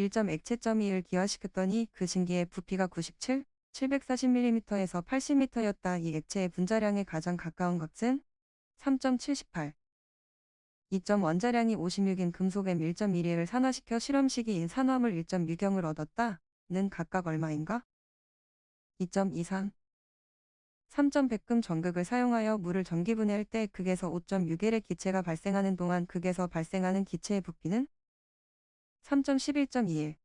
1점 액체점이를 기화시켰더니 그 증기의 부피가 97, 740mm에서 80m였다. 이 액체의 분자량에 가장 가까운 것은 3.78. 2점 원자량이 56인 금속 M 1.1을 산화시켜 실험식이인 산화물 1.6경을 얻었다. 는 각각 얼마인가? 2.23 3.100금 전극을 사용하여 물을 전기분해할 때 극에서 5.6L의 기체가 발생하는 동안 극에서 발생하는 기체의 부피는 3.11.21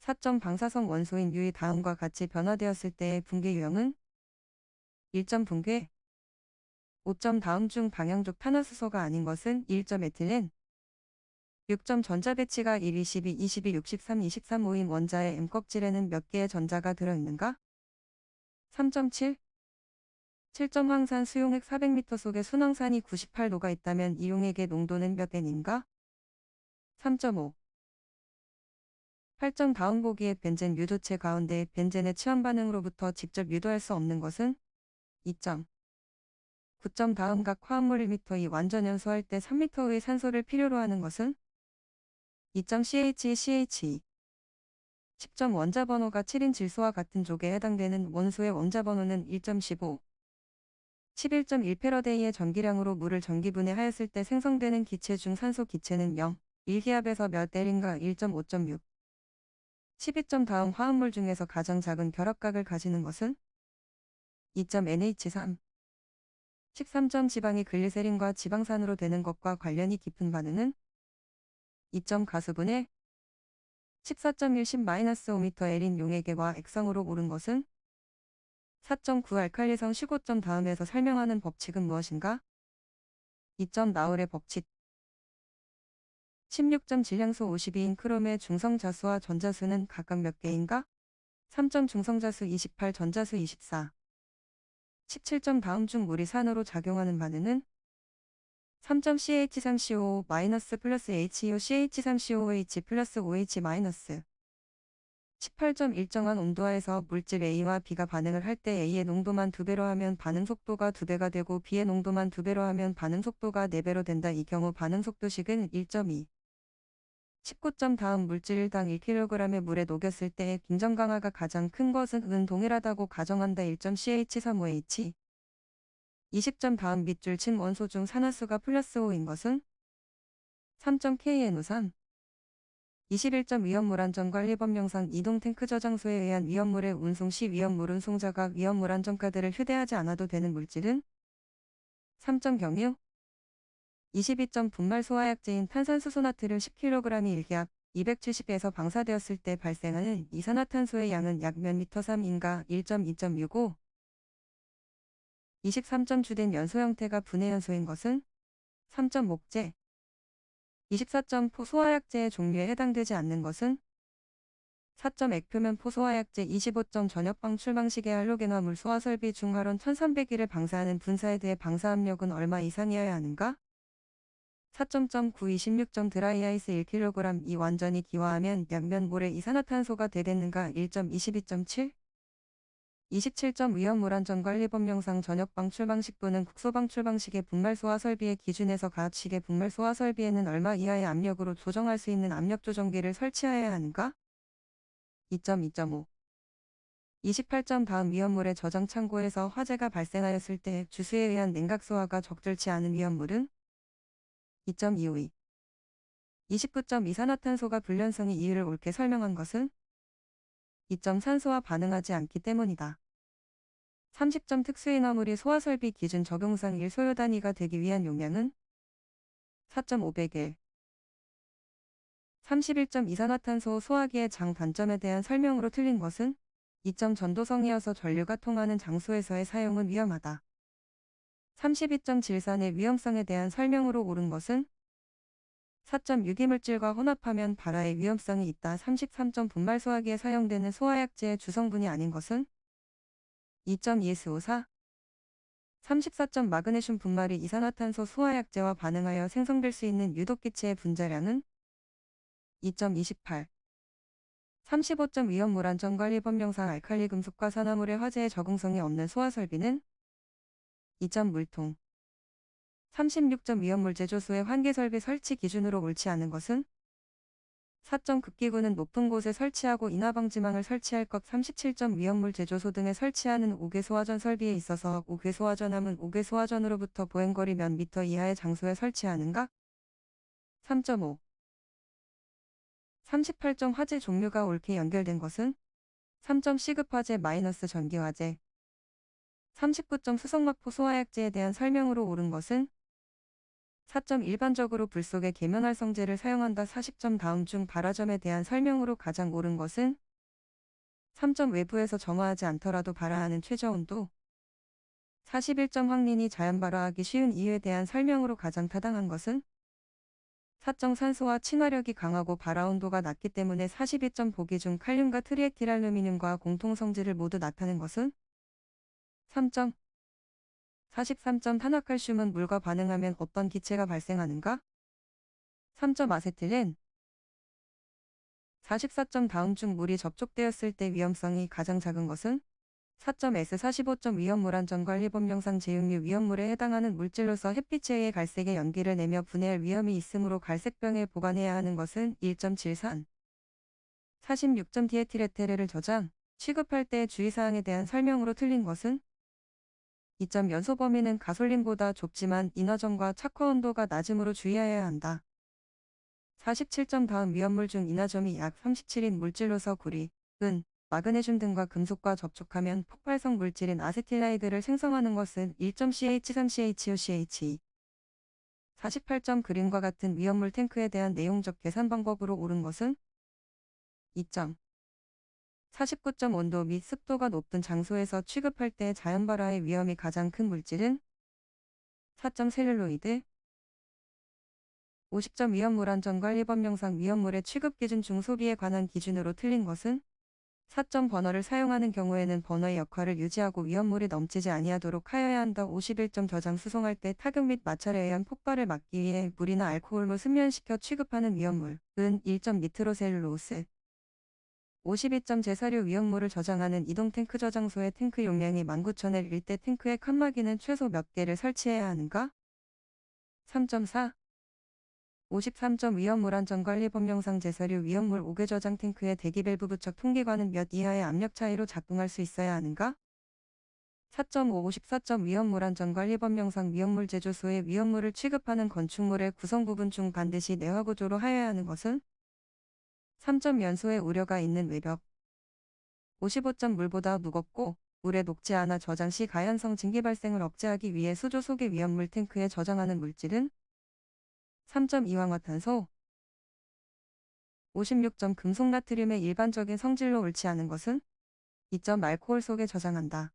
4점 방사성 원소인 유의 다음과 같이 변화되었을 때의 붕괴 유형은 1점 붕괴 5점 다음 중 방향족 탄화수소가 아닌 것은 1점 에틸렌 6점 전자 배치가 1, 22, 22, 63, 23, 5인 원자의 M 껍질에는 몇 개의 전자가 들어있는가? 3.7 7점 황산 수용액 400m 속에 순황산이 98도가 있다면 이용액의 농도는 몇 N인가? 3.5 8점 다음 보기에 벤젠 유도체 가운데 벤젠의 치환 반응으로부터 직접 유도할 수 없는 것은 2점. 9점 다음 각 화합물 1m이 완전 연소할 때 3m의 산소를 필요로 하는 것은 2점 CH, CH. 10점 원자 번호가 7인 질소와 같은 족에 해당되는 원소의 원자 번호는 1.15 11.1페러데이의 전기량으로 물을 전기분해하였을 때 생성되는 기체 중 산소 기체는 0, 1기압에서 몇 L인가? 1.5.6 12점 다음 화합물 중에서 가장 작은 결합각을 가지는 것은 2.NH3 13점 지방이 글리세린과 지방산으로 되는 것과 관련이 깊은 반응은 2점 가수분해 14.10-5m L인 용액계와 액성으로 오른 것은 4.9 알칼리성 15점 다음에서 설명하는 법칙은 무엇인가? 2점 나울의 법칙 16점 질량수 52인 크롬의 중성자수와 전자수는 각각 몇 개인가? 3점 중성자수 28 전자수 24 17점 다음 중 물이 산으로 작용하는 반응은 3점 CH3CO 마이너스 플러스 HEO CH3COH 플러스 OH 마이너스 18점 일정한 온도하에서 물질 A와 B가 반응을 할 때 A의 농도만 2배로 하면 반응 속도가 2배가 되고 B의 농도만 2배로 하면 반응 속도가 4배로 된다. 이 경우 반응 속도식은 1.2 19점 다음 물질 1당 1kg의 물에 녹였을 때의 빙전 강화가 가장 큰 것은 은 동일하다고 가정한다. 1.CH35H 20점 다음 밑줄 친 원소 중 산화수가 플러스 5인 것은 3.KNO3 21점 위험물 안전관리법령상 이동 탱크 저장소에 의한 위험물의 운송 시 위험물 운송자가 위험물 안전카드를 휴대하지 않아도 되는 물질은 3점 경유 22점 분말 소화약제인 탄산수소 나트륨 10kg이 1기압 270에서 방사되었을 때 발생하는 이산화탄소의 양은 약 몇 미터 3인가 1.2.65 23점 주된 연소 형태가 분해 연소인 것은 3점 목재 24점 포소화약제의 종류에 해당되지 않는 것은 4점 액표면 포소화약제 25점 전역 방출 방식의 할로겐화물 소화 설비 중 활원 1300일을 방사하는 분사에 대해 방사압력은 얼마 이상이어야 하는가? 4.9 26점 드라이아이스 1kg 이 완전히 기화하면 양면 모래 이산화탄소가 되겠는가 1.22.7 27점 위험물 안전관리법령상 전역 방출 방식부는 국소 방출 방식의 분말 소화 설비의 기준에서 가압식의 분말 소화 설비에는 얼마 이하의 압력으로 조정할 수 있는 압력 조정기를 설치해야 하는가? 2.2.5 28점 다음 위험물의 저장 창고에서 화재가 발생하였을 때 주수에 의한 냉각 소화가 적절치 않은 위험물은 2.252 29점 이산화탄소가 불련성의 이유를 옳게 설명한 것은 2점 산소와 반응하지 않기 때문이다. 30점 특수인화물이 소화설비 기준 적용상 1 소요 단위가 되기 위한 용량은 4.500일 31점 이산화탄소 소화기의 장 단점에 대한 설명으로 틀린 것은 2점 전도성이어서 전류가 통하는 장소에서의 사용은 위험하다. 32점 질산의 위험성에 대한 설명으로 옳은 것은 4점 유기물질과 혼합하면 발화의 위험성이 있다. 33점 분말 소화기에 사용되는 소화약제의 주성분이 아닌 것은 2.2S54 34점 마그네슘 분말이 이산화탄소 소화약제와 반응하여 생성될 수 있는 유독기체의 분자량은 2.28 35점 위험 물 안전 관리 법령상 알칼리 금속과 산화물의 화재에 적응성이 없는 소화설비는 2점 물통. 36점 위험물 제 조소의 환기설비 설치 기준으로 옳지 않은 것은? 4점 급기구는 높은 곳에 설치하고 인하방지망을 설치할 것. 37점 위험물 제조소 등에 설치하는 5개 소화전 설비에 있어서 5개 소화전함은 5개 소화전으로부터 보행거리 몇 미터 이하의 장소에 설치하는가? 3.5 38점 화재 종류가 옳게 연결된 것은? 3점 시급 화재 마이너스 전기 화재 39점 수성마포 소화약제에 대한 설명으로 옳은 것은 4점 일반적으로 불 속에 계면활성제를 사용한다 40점 다음 중 발화점에 대한 설명으로 가장 옳은 것은 3점 외부에서 점화하지 않더라도 발화하는 최저온도 41점 황린이 자연 발화하기 쉬운 이유에 대한 설명으로 가장 타당한 것은 4점 산소와 친화력이 강하고 발화 온도가 낮기 때문에 42점 보기 중 칼륨과 트리에틸알루미늄과 공통성질을 모두 나타낸 것은 3점. 43점 탄화칼슘은 물과 반응하면 어떤 기체가 발생하는가? 3점 아세틸렌. 44점 다음 중 물이 접촉되었을 때 위험성이 가장 작은 것은 4점 S 45점 위험물 안전관리법령상 제육류 위험물에 해당하는 물질로서 햇빛에 의해 갈색의 연기를 내며 분해할 위험이 있으므로 갈색병에 보관해야 하는 것은 1.73 46점 디에틸에테르를 저장, 취급할 때의 주의사항에 대한 설명으로 틀린 것은 2점 연소 범위는 가솔린보다 좁지만 인화점과 착화 온도가 낮음으로 주의하여야 한다. 47점 다음 위험물 중 인화점이 약 37인 물질로서 구리, 은, 마그네슘 등과 금속과 접촉하면 폭발성 물질인 아세틸라이드를 생성하는 것은 1.CH3CHOCH2. 48점 그림과 같은 위험물 탱크에 대한 내용적 계산 방법으로 옳은 것은 2점. 49점 온도 및 습도가 높은 장소에서 취급할 때 자연 발화의 위험이 가장 큰 물질은 4점 셀룰로이드 50점 위험물 안전관리법령상 위험물의 취급 기준 중 소비에 관한 기준으로 틀린 것은 4점 버너를 사용하는 경우에는 버너의 역할을 유지하고 위험물이 넘치지 아니하도록 하여야 한다. 51점 저장 수송할 때 타격 및 마찰에 의한 폭발을 막기 위해 물이나 알코올로 순면시켜 취급하는 위험물, 은 1점 니트로셀룰로스 52점 제사류 위험물을 저장하는 이동 탱크 저장소의 탱크 용량이 19,000엘 일때 탱크의 칸막이는 최소 몇 개를 설치해야 하는가? 3.4 53점 위험물 안전관리 법령상 제사류 위험물 5개 저장 탱크의 대기 밸브 부착 통기관은 몇 이하의 압력 차이로 작동할 수 있어야 하는가? 4.5 54점 위험물 안전관리 법령상 위험물 제조소에 위험물을 취급하는 건축물의 구성 부분 중 반드시 내화 구조로 하여야 하는 것은 3점 연소에 우려가 있는 외벽 55점 물보다 무겁고 물에 녹지 않아 저장 시 가연성 증기 발생을 억제하기 위해 수조 속의 위험물 탱크에 저장하는 물질은 3점 이황화탄소 56점 금속 나트륨의 일반적인 성질로 옳지 않은 것은 2점 알코올 속에 저장한다.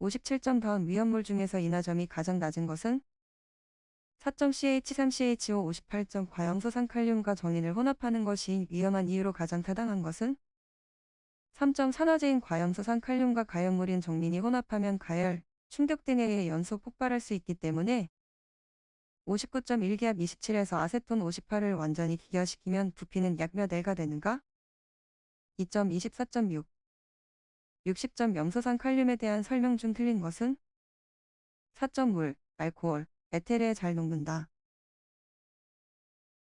57점 다음 위험물 중에서 인화점이 가장 낮은 것은 4점 CH3CHO 58점 과형소산 칼륨과 전인을 혼합하는 것이 위험한 이유로 가장 타당한 것은? 3점 산화제인 과형소산 칼륨과 가연물인 정린이 혼합하면 가열, 충격 등에 의해 연소 폭발할 수 있기 때문에? 59.1기압 27에서 아세톤 58을 완전히 기결시키면 부피는 약 몇 L가 되는가? 2.24.6 60점 염소산 칼륨에 대한 설명 중 틀린 것은? 4점 물, 알코올, 에테르에 잘 녹는다.